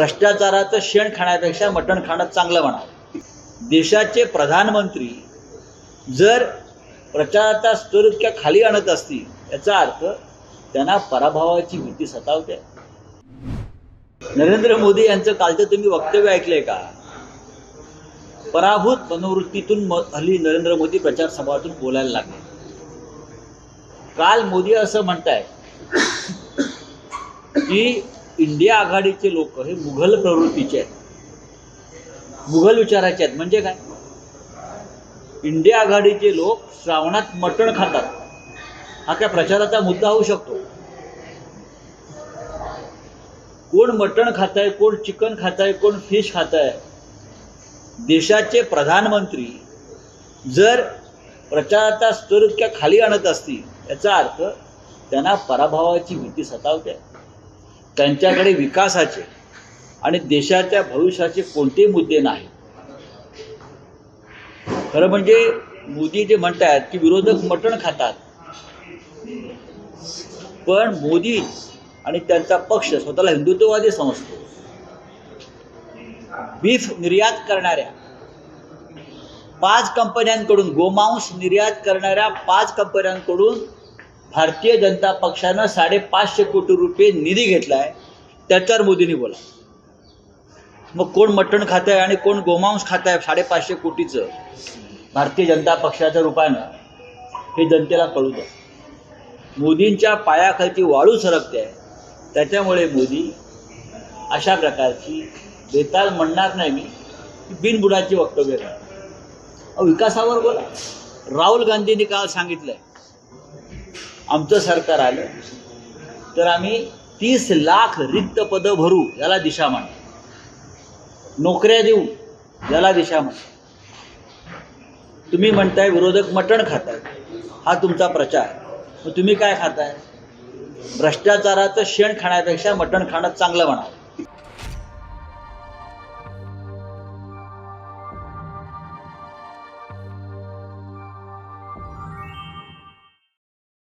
भ्रष्टाचाराचं शेण खाण्यापेक्षा मटण खाणं चांगलं म्हणा देशाचे प्रधानमंत्री जर प्रचाराचा स्तर इतक्या खाली आणत असतील याचा अर्थ त्यांना पराभवाची भीती सतावते. नरेंद्र मोदी यांचं कालचं तुम्ही वक्तव्य ऐकलंय का? पराभूत मनोवृत्तीतून हल्ली नरेंद्र मोदी प्रचार सभातून बोलायला लागले. काल मोदी असं म्हणताय की इंडिया आघाडीचे लोक हे मुघल प्रवृत्तीचे आहेत. मुघल विचाराचे आहेत. म्हणजे काय? इंडिया आघाडीचे लोक श्रावणात मटण खातात. हा त्या प्रचाराचा मुद्दा होऊ शकतो? कोण मटण खात आहे कोण चिकन खात आहे कोण फिश खात आहे देशाचे प्रधानमंत्री जर प्रचाराचा स्तर इतक्या खाली आणत असतील याचा अर्थ त्यांना पराभवाची भीती सतावते. त्यांच्याकडे विकासाचे आणि देशाच्या भविष्याचे कोणते मुद्दे नाही खरं म्हणजे मोदी जे म्हणतात की विरोधक मटण खातात. पण मोदी आणि त्यांचा पक्ष स्वतःला हिंदुत्ववादी समजतो. बीफ निर्यात करणाऱ्या पाच कंपन्यांकडून गोमांस निर्यात करणाऱ्या पाच कंपन्यांकडून भारतीय जनता पक्षानं साडेपाचशे कोटी रुपये निधी घेतलाय. त्याच्यावर मोदींनी बोला. मग कोण मटण खात आहे आणि कोण गोमांस खात आहे साडेपाचशे कोटीचं? भारतीय जनता पक्षाच्या रूपानं हे जनतेला कळू द्या मोदींच्या पायाखालची वाळू सरकते. आहे त्याच्यामुळे मोदी अशा प्रकारची बेताल म्हणणार नाही मी. बिनबुडाची वक्तव्य करणार. अहो, विकासावर बोला. राहुल गांधींनी काल आहे आमचं सरकार आलं तर आम्ही तीस लाख रिक्त पदं भरू याला दिशा मान नोकऱ्या देऊ याला दिशा मान तुम्ही म्हणताय विरोधक मटण खाताय. हा तुमचा प्रचार. मग तुम्ही काय खाताय? भ्रष्टाचाराचं शेण खाण्यापेक्षा मटण खाणं चांगलं म्हणा